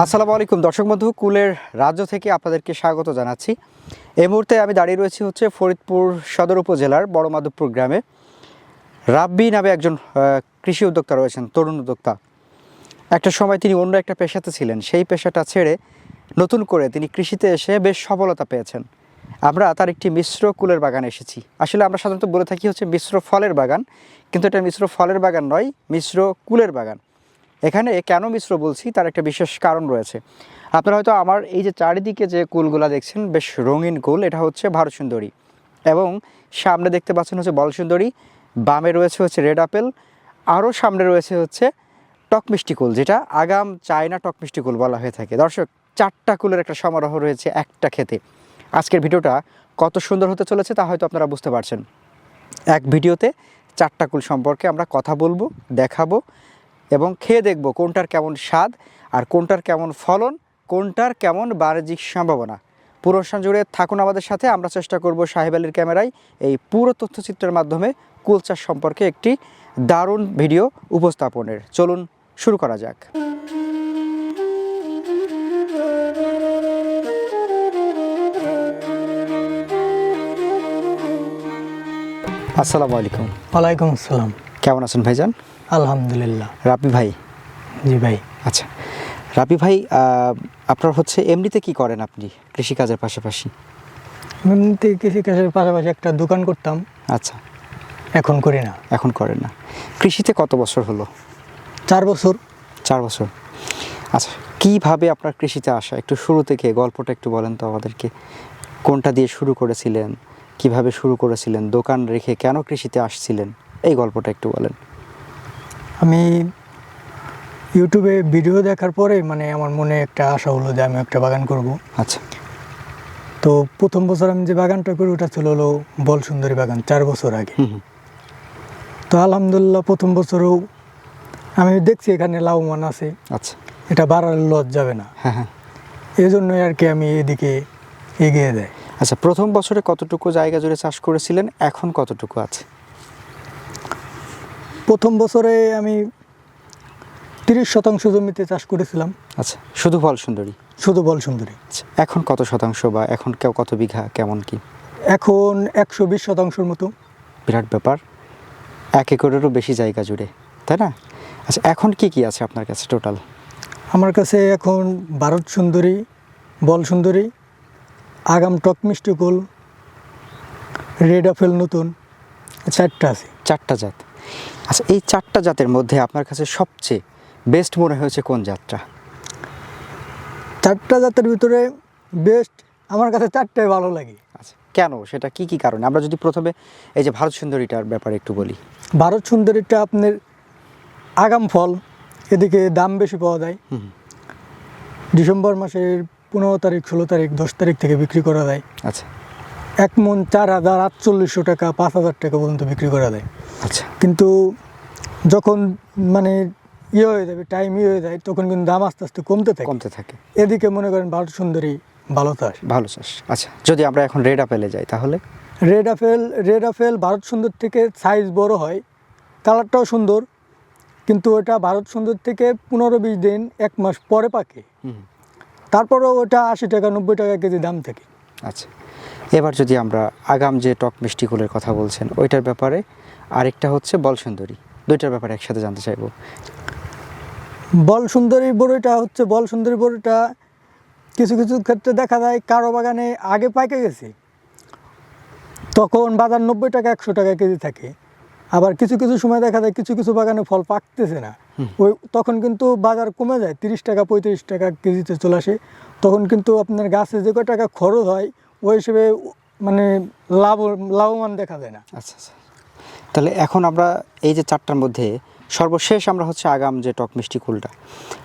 আসসালামু আলাইকুম, দর্শক বন্ধু, কুলের রাজ্য থেকে আপনাদেরকে স্বাগত জানাচ্ছি। এই মুহূর্তে আমি দাঁড়িয়ে রয়েছি হচ্ছে ফরিদপুর সদর উপজেলার বড় মাধবপুর গ্রামে। রাব্বি নামে একজন কৃষি উদ্যোক্তা রয়েছেন, তরুণ উদ্যোক্তা। একটা সময় তিনি অন্য একটা পেশাতে ছিলেন, সেই পেশাটা ছেড়ে নতুন করে তিনি কৃষিতে এসে বেশ সফলতা পেয়েছেন। আমরা তার একটি মিশ্র কুলের বাগানে এসেছি। আসলে আমরা সাধারণত বলে থাকি হচ্ছে মিশ্র ফলের বাগান, কিন্তু এটা মিশ্র ফলের বাগান নয়, মিশ্র কুলের বাগান। এখানে কেন মিশ্র বলছি, তার একটা বিশেষ কারণ রয়েছে। আপনারা হয়তো আমার এই যে চারিদিকে যে কুলগুলা দেখছেন, বেশ রঙিন কুল, এটা হচ্ছে ভারত সুন্দরী এবং সামনে দেখতে পাচ্ছেন হচ্ছে বল সুন্দরী বামে রয়েছে হচ্ছে রেড আপেল আরও সামনে রয়েছে হচ্ছে টক মিষ্টি কুল, যেটা আগাম চায়না টক মিষ্টি কুল বলা হয়ে থাকে। দর্শক, চারটা কুলের একটা সমারোহ রয়েছে একটা খেতে। আজকের ভিডিওটা কত সুন্দর হতে চলেছে তা হয়তো আপনারা বুঝতে পারছেন। এক ভিডিওতে চারটা কুল সম্পর্কে আমরা কথা বলব, দেখাবো এবং খেয়ে দেখব কোনটার কেমন স্বাদ আর কোনটার কেমন ফলন, কোনটার কেমন বাণিজ্যিক সম্ভাবনা। পুরো অনুষ্ঠান জুড়ে থাকুন আমাদের সাথে, আমরা চেষ্টা করব সাহেব আলীর ক্যামেরায় এই পুরো তথ্যচিত্রের মাধ্যমে কুল চাষ সম্পর্কে একটি দারুণ ভিডিও উপস্থাপনের। চলুন শুরু করা যাক। আসসালামু আলাইকুম। ওয়ালাইকুম আসসালাম। কেমন আছেন ভাইজান? আলহামদুলিল্লাহ। রাবি ভাই? জি ভাই। আচ্ছা। রাবি ভাই আপনার হচ্ছে এমনিতে কি করেন আপনি কৃষিকাজের পাশাপাশি? এমনিতে কৃষিকাজের পাশাপাশি একটা দোকান করতাম। আচ্ছা। এখন করি না। এখন করেন না। কৃষিতে কত বছর হলো? চার বছর। চার বছর। আচ্ছা কীভাবে আপনার কৃষিতে আসা? একটু শুরু থেকে গল্পটা একটু বলেন তো আমাদেরকে। কোনটা দিয়ে শুরু করেছিলেন? কীভাবে শুরু করেছিলেন? দোকান রেখে কেন কৃষিতে আসছিলেন? এই গল্পটা একটু বলেন। আমি ইউটিউবে ভিডিও দেখার পরে মানে আমার মনে একটা আশা হলো যে আমি একটা বাগান করব। আচ্ছা। তো প্রথম বছর আমি যে বাগানটা করি ওটা ছিল হলো বল সুন্দরী বাগান চার বছর আগে। তো আলহামদুলিল্লাহ প্রথম বছরও আমি দেখছি এখানে লাভবান আছে। আচ্ছা। এটা বাড়ার লস যাবে না। হ্যাঁ হ্যাঁ। এই জন্যই আর কি আমি এদিকে এগিয়ে দেয় আচ্ছা প্রথম বছরে কতটুকু জায়গা জুড়ে চাষ করেছিলেন? এখন কতটুকু আছে? প্রথম বছরে আমি তিরিশ শতাংশ জমিতে চাষ করেছিলাম। আচ্ছা শুধু ফল সুন্দরী? শুধু বল সুন্দরী। আচ্ছা এখন কত শতাংশ বা এখন কেউ কত বিঘা কেমন কি? এখন একশো বিশ শতাংশের মতো। বিরাট ব্যাপার। এক একরেরও বেশি জায়গা জুড়ে তাই না? আচ্ছা এখন কি কি আছে আপনার কাছে টোটাল আমার কাছে এখন ভারত সুন্দরী বল সুন্দরী আগাম টক মিষ্টি কুল রেড আপেল নতুন চারটা আছে। চারটা জাত। আচ্ছা এই চারটা জাতের মধ্যে আপনার কাছে সবচেয়ে বেস্ট মনে হয়েছে কোন জাতটা? চারটা জাতের ভিতরে বেস্ট আমার কাছে চারটাই ভালো লাগে। আচ্ছা কেন? সেটা কি কি কারণে? আমরা যদি প্রথমে এই যে ভারত সুন্দরীটার ব্যাপারে একটু বলি। ভারত সুন্দরীটা আপনার আগাম ফল এদিকে দাম বেশি পাওয়া যায়। ডিসেম্বর মাসের পনেরো তারিখ ষোলো তারিখ দশ তারিখ থেকে বিক্রি করা যায়। আচ্ছা। এক মন চার হাজার আটচল্লিশশো টাকা পাঁচ হাজার টাকা পর্যন্ত বিক্রি করা যায়। আচ্ছা। কিন্তু যখন মানে ইয়ে হয়ে যাবে টাইম ইয়ে হয়ে যায় তখন কিন্তু দাম আস্তে আস্তে কমতে থাকে। কমতে থাকে। এদিকে মনে করেন ভারত সুন্দরী ভালো চাষ। ভালো চাষ। আচ্ছা যদি আমরা এখন রেড আপেলে যাই তাহলে? Red apple red apple Bharat সুন্দর থেকে সাইজ বড় হয় কালারটাও সুন্দর কিন্তু ওটা ভারত সুন্দর থেকে পনেরো বিশ দিন এক মাস পরে পাকে। তারপরেও ওটা আশি টাকা নব্বই টাকা কেজি দাম থাকে। আচ্ছা। এবার যদি আমরা আগাম যে টক মিষ্টি কুলের কথা বলছেন, ওইটার ব্যাপারে আরেকটা হচ্ছে বল সুন্দরী দুইটার ব্যাপারে একসাথে জানতে চাইব। বল সুন্দরী বড়িটা হচ্ছে বল সুন্দরী বড়িটা কিছু কিছু ক্ষেত্রে দেখা যায় কারও বাগানে আগে পাইকে গেছে। তখন বাজার নব্বই টাকা, একশো টাকা কেজি থাকে। আবার কিছু কিছু সময় দেখা যায় কিছু কিছু বাগানে ফল পাকতেছে না। ওই তখন কিন্তু বাজার কমে যায় তিরিশ টাকা পঁয়ত্রিশ টাকা কেজিতে চলে আসে। তখন কিন্তু আপনার গাছে যে কয় টাকা খরচ হয় ওই হিসেবে মানে লাভ লাভবান দেখা যায় না। আচ্ছা আচ্ছা। তাহলে এখন আমরা এই যে চারটার মধ্যে সর্বশেষ আমরা হচ্ছে আগাম যে টক মিষ্টি কুলটা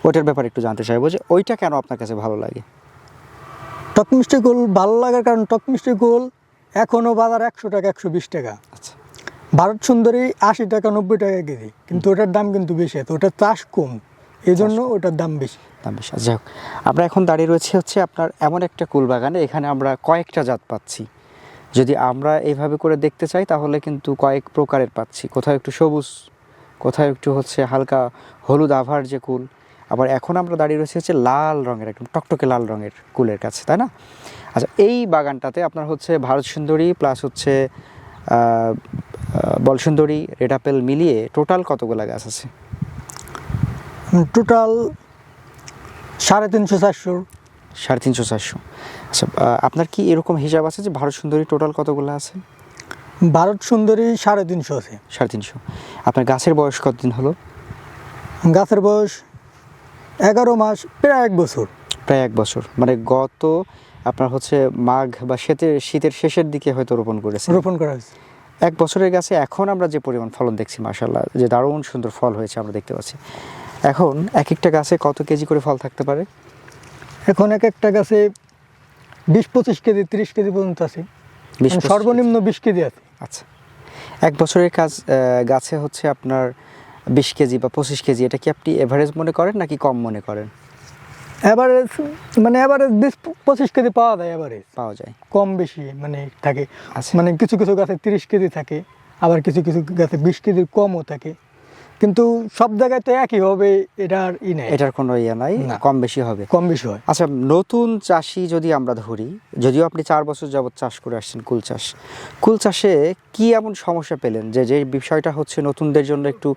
ওইটার ব্যাপারে একটু জানতে চাইব যে ওইটা কেন আপনার কাছে ভালো লাগে? টক মিষ্টি গোল ভালো লাগার কারণ টক মিষ্টি গোল এখনও বাজার একশো টাকা একশো বিশ টাকা। আচ্ছা। ভারত সুন্দরী আশি টাকা নব্বই টাকা কেজি। কিন্তু ওটার দাম কিন্তু বেশি তো ওটার চাষ কম। এই জন্য ওটার দাম বেশি। দাম বেশি যাই হোক আমরা এখন দাঁড়িয়ে রয়েছে হচ্ছে আপনার এমন একটা কুল বাগানে এখানে আমরা কয়েকটা জাত পাচ্ছি। যদি আমরা এইভাবে করে দেখতে চাই তাহলে কিন্তু কয়েক প্রকারের পাচ্ছি। কোথাও একটু সবুজ কোথাও একটু হচ্ছে হালকা হলুদ আভার যে কুল। আবার এখন আমরা দাঁড়িয়ে রয়েছে হচ্ছে লাল রঙের একদম টকটকে লাল রঙের কুলের কাছে তাই না? আচ্ছা এই বাগানটাতে আপনার হচ্ছে ভারত সুন্দরী প্লাস হচ্ছে আহ, আহ, বল সুন্দরী রেড আপেল মিলিয়ে টোটাল কতগুলো গাছ আছে? টোটাল সাড়ে তিনশো চারশো। সাড়ে তিনশো চারশো। আচ্ছা আপনার কি এরকম হিসাব আছে যে ভারত সুন্দরী টোটাল কতগুলো আছে? ভারত সুন্দরী সাড়ে তিনশো আছে। সাড়ে তিনশো। আপনার গাছের বয়স কতদিন হলো? গাছের বয়স এগারো মাস প্রায় এক বছর। প্রায় এক বছর। মানে গত আপনার হচ্ছে মাঘ বা শীতের শীতের শেষের দিকে হয়তো রোপণ করেছে রোপণ করা হয়েছে। এক বছরের গাছে এখন আমরা যে পরিমাণ ফলন দেখছি মার্শাল্লাহ যে দারুণ সুন্দর ফল হয়েছে আমরা দেখতে পাচ্ছি। এখন এক একটা গাছে কত কেজি করে ফল থাকতে পারে? এখন এক একটা গাছে বিশ পঁচিশ কেজি তিরিশ কেজি পর্যন্ত আছে। মানে সর্বনিম্ন বিশ কেজি আছে। আচ্ছা। এক বছরের কাজ গাছে হচ্ছে আপনার বিশ কেজি বা পঁচিশ কেজি এটা কি আপনি এভারেজ মনে করেন নাকি কম মনে করেন? অ্যাভারেজ মানে অ্যাভারেজ বিশ পঁচিশ কেজি পাওয়া যায় অ্যাভারেজ পাওয়া যায়। কম বেশি মানে থাকে। মানে কিছু কিছু গাছে তিরিশ কেজি থাকে আবার কিছু কিছু গাছে বিশ কেজির কমও থাকে। কিন্তু সব জায়গায় তো একই হবে এটার ই নেই। এটার কোনো ইয়ে নাই। কম বেশি হবে। কম বেশি হয়। আচ্ছা নতুন চাষি যদি আমরা ধরি যদিও আপনি চার বছর যাবৎ চাষ করে আসছেন কুল চাষ কুল চাষে কি এমন সমস্যা পেলেন যে যে বিষয়টা হচ্ছে নতুনদের জন্য একটু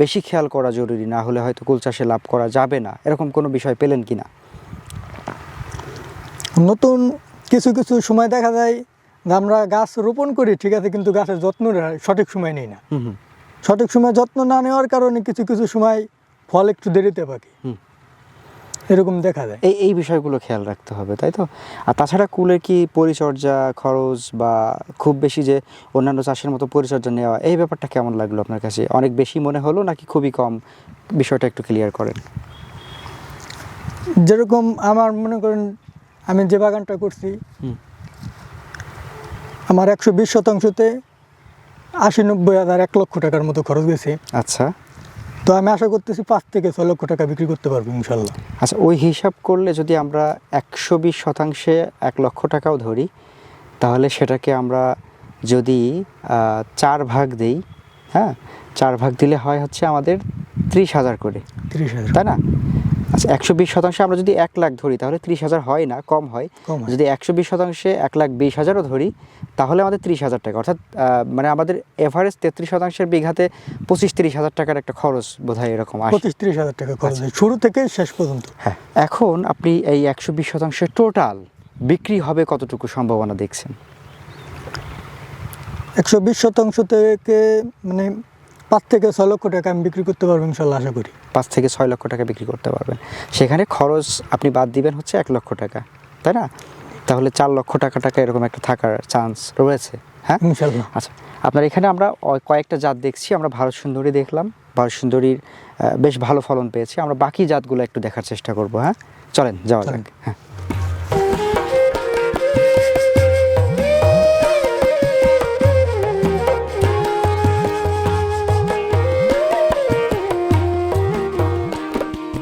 বেশি খেয়াল করা জরুরি না হলে হয়তো কুল চাষে লাভ করা যাবে না? এরকম কোনো বিষয় পেলেন কি না? নতুন কিছু কিছু সময় দেখা যায় আমরা গাছ রোপণ করি ঠিক আছে কিন্তু গাছের যত্ন সঠিক সময় নেই না। সঠিক সময় যত্ন না নেওয়ার কারণে কিছু কিছু সময় ফল একটু দেরিতে পাকে। হুম। এরকম দেখা যায়। এই এই বিষয়গুলো খেয়াল রাখতে হবে তাই তো? আর তাছাড়া কুলের কি পরিচর্যা খরচ বা খুব বেশি যে অন্যান্য চাষের মতো পরিচর্যা নেওয়া এই ব্যাপারটা কেমন লাগল আপনার কাছে? অনেক বেশি মনে হলো নাকি খুবই কম? বিষয়টা একটু ক্লিয়ার করেন। যেরকম আমার মনে করেন আমি যে বাগানটা করছি হুম। আমার একশো বিশ শতাংশতে আশি নব্বই হাজার এক লক্ষ টাকার মতো খরচ গেছে। আচ্ছা। তো আমি আশা করতেছি পাঁচ থেকে ছয় লক্ষ টাকা বিক্রি করতে পারব ইনশাল্লাহ। আচ্ছা ওই হিসাব করলে যদি আমরা একশো বিশ শতাংশে এক লক্ষ টাকাও ধরি তাহলে সেটাকে আমরা যদি চার ভাগ দেই হ্যাঁ? চার ভাগ দিলে হয় হচ্ছে আমাদের ত্রিশ হাজার করে। তিরিশ হাজার। তাই না? আচ্ছা একশো বিশ শতাংশে আমরা যদি এক লাখ ধরি তাহলে ত্রিশ হাজার হয় না কম হয়। যদি একশো বিশ শতাংশে এক লাখ বিশ হাজারও ধরি তাহলে আমাদের ত্রিশ হাজার টাকা। অর্থাৎ মানে আমাদের এভারেজ তেত্রিশ শতাংশের বিঘাতে পঁচিশ তিরিশ হাজার টাকার একটা খরচ বোধহয় এরকম আসে পঁচিশ তিরিশ হাজার টাকা খরচ আচ্ছা। শুরু থেকে শেষ পর্যন্ত। হ্যাঁ। এখন আপনি এই একশো বিশ শতাংশের টোটাল বিক্রি হবে কতটুকু সম্ভাবনা দেখছেন? একশো বিশ শতাংশ থেকে মানে পাঁচ থেকে ছয় লক্ষ টাকা আমি বিক্রি করতে পারব ইনশাল্লাহ আশা করি। পাঁচ থেকে ছয় লক্ষ টাকা বিক্রি করতে পারবেন। সেখানে খরচ আপনি বাদ দিবেন হচ্ছে এক লক্ষ টাকা তাই না? তাহলে চার লক্ষ টাকা টাকা এরকম একটা থাকার চান্স রয়েছে হ্যাঁ? ইনশাল্লাহ। আচ্ছা আপনার এখানে আমরা কয়েকটা জাত দেখছি আমরা ভারত সুন্দরী দেখলাম। ভারত সুন্দরীর বেশ ভালো ফলন পেয়েছি। আমরা বাকি জাতগুলো একটু দেখার চেষ্টা করব হ্যাঁ? চলেন যাওয়া। যাক হ্যাঁ।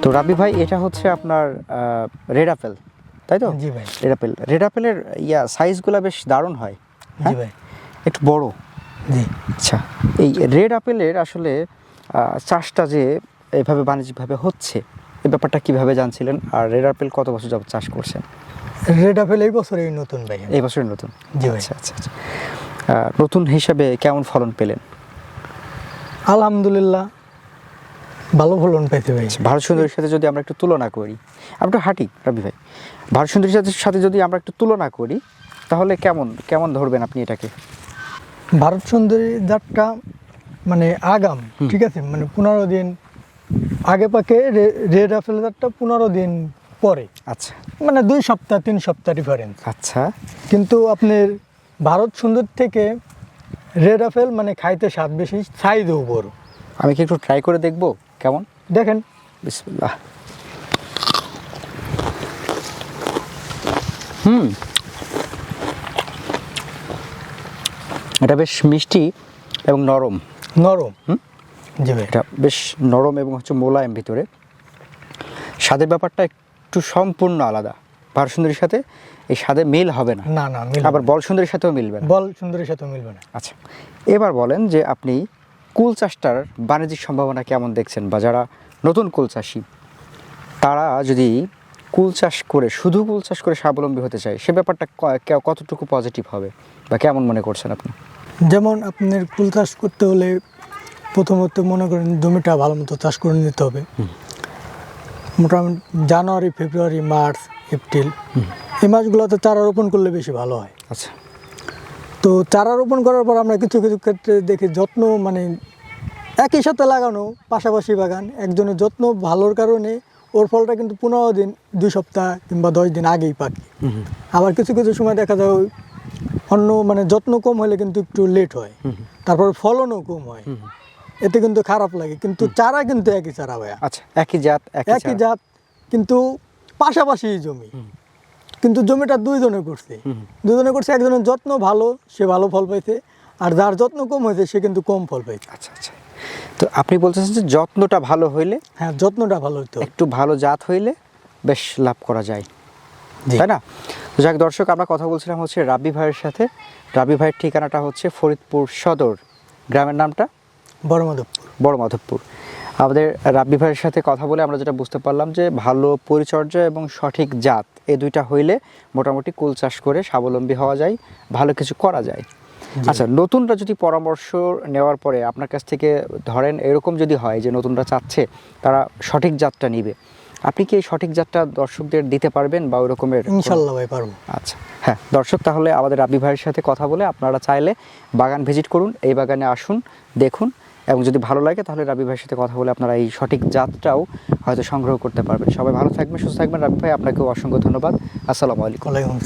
তো রাবি ভাই এটা হচ্ছে আপনার রেড আপেল তাই তো? জি ভাই। রেড আপেল রেড আপেলের ইয়া সাইজগুলো বেশ দারুণ হয় জি হ্যাঁ? ভাই। একটু বড়। জি। আচ্ছা এই রেড আপেলের আসলে চাষটা যে এভাবে বাণিজ্যিকভাবে হচ্ছে এই ব্যাপারটা কীভাবে জানছিলেন? আর রেড আপেল কত বছর যাবত চাষ করছেন? রেড আপেল এই বছরেই নতুন ভাই। এই বছরের নতুন? জি ভাই। আচ্ছা আচ্ছা আচ্ছা। নতুন হিসাবে কেমন ফলন পেলেন? আলহামদুলিল্লাহ ভালো ফলন পাইতে ভাই আচ্ছা, ভারত সুন্দরীর সাথে যদি আমরা একটু তুলনা করি আমরা একটু হাঁটি রবি ভাই। ভারত সুন্দরীর সাথে সাথে যদি আমরা একটু তুলনা করি তাহলে কেমন কেমন ধরবেন আপনি এটাকে? ভারত সুন্দরী জাতটা মানে আগাম ঠিক আছে? মানে পনেরো দিন আগে পাকে রেড আপেল জাতটা পনেরো দিন পরে। আচ্ছা। মানে দুই সপ্তাহ তিন সপ্তাহ ডিফারেন্স আচ্ছা। কিন্তু আপনার ভারত সুন্দর থেকে রেড আপেল মানে খাইতে স্বাদ বেশি সাইজও বড় আমি কি একটু ট্রাই করে দেখব? কেমন? দেখেন। বিসমিল্লাহ। হুম। এটা বেশ মিষ্টি এবং নরম। নরম। হুম? জি ভাই। এটা বেশ নরম এবং হচ্ছে মোলায়েম ভিতরে। স্বাদের ব্যাপারটা একটু সম্পূর্ণ আলাদা। ভারত সুন্দরীর সাথে এই স্বাদে মিল হবে না। না না আবার। বল সুন্দরীর সাথেও মিলবে না। বল সুন্দরীর সাথে মিলবে না। আচ্ছা এবার বলেন যে আপনি কুল চাষটার বাণিজ্যিক সম্ভাবনা কেমন দেখছেন বা যারা নতুন কুল চাষি তারা যদি কুল চাষ করে শুধু কুল চাষ করে স্বাবলম্বী হতে চায় সে ব্যাপারটা কতটুকু পজিটিভ হবে বা কেমন মনে করছেন আপনি? যেমন আপনার কুল চাষ করতে হলে প্রথমত মনে করেন জমিটা ভালো মতো চাষ করে নিতে হবে। মোটামুটি জানুয়ারি ফেব্রুয়ারি মার্চ এপ্রিল এই মাসগুলোতে চারা রোপণ করলে বেশি ভালো হয়। আচ্ছা। তো চারা রোপণ করার পর আমরা কিছু কিছু ক্ষেত্রে দেখি যত্ন মানে একই সাথে লাগানো পাশাপাশি বাগান একজনের যত্ন ভালোর কারণে ওর ফলটা কিন্তু পনেরো দিন দুই সপ্তাহ কিংবা দশ দিন আগেই পাকে। আবার কিছু কিছু সময় দেখা যায় ওই অন্য মানে যত্ন কম হলে কিন্তু একটু লেট হয়। তারপর ফলনও কম হয়। এতে কিন্তু খারাপ লাগে। কিন্তু চারা কিন্তু একই চারা ভাইয়া। আচ্ছা একই জাত একই একই জাত কিন্তু পাশাপাশি জমি। কিন্তু জমিটা দুইজনে করছে। দুজনে করছে একজনের যত্ন ভালো সে ভালো ফল পাইছে। আর যার যত্ন কম হয়েছে সে কিন্তু কম ফল পাইছে। আচ্ছা আচ্ছা। তো আপনি বলতেছেন যে যত্নটা ভালো হইলে হ্যাঁ যত্নটা ভালো হইতে একটু ভালো জাত হইলে বেশ লাভ করা যায়। তাই না? তো যাক দর্শক আমরা কথা বলছিলাম হচ্ছে রাবি ভাইয়ের সাথে। রাবি ভাইয়ের ঠিকানাটা হচ্ছে ফরিদপুর সদর। গ্রামের নামটা? বড় মাধবপুর বড় মাধবপুর আমাদের রাব্বি ভাইয়ের সাথে কথা বলে আমরা যেটা বুঝতে পারলাম যে ভালো পরিচর্যা এবং সঠিক জাত এই দুইটা হইলে মোটামুটি কুল চাষ করে স্বাবলম্বী হওয়া যায় ভালো কিছু করা যায়। আচ্ছা নতুনরা যদি পরামর্শ নেওয়ার পরে আপনার কাছ থেকে ধরেন এরকম যদি হয় যে নতুনরা চাচ্ছে তারা সঠিক জাতটা নিবে আপনি কি এই সঠিক জাতটা দর্শকদের দিতে পারবেন বা ওই রকমের ইনশাল্লাহ ভাই পারব। আচ্ছা হ্যাঁ দর্শক তাহলে আমাদের রাব্বি ভাইয়ের সাথে কথা বলে আপনারা চাইলে বাগান ভিজিট করুন এই বাগানে আসুন দেখুন এবং যদি ভালো লাগে, তাহলে রাবি ভাইয়ের সাথে কথা বলে আপনারা এই সঠিক জাতটাও হয়তো সংগ্রহ করতে পারবেন। সবাই ভালো থাকবেন, সুস্থ থাকবেন। রাবি ভাই, আপনাকেও অসংখ্য ধন্যবাদ। আসসালামু আলাইকুম।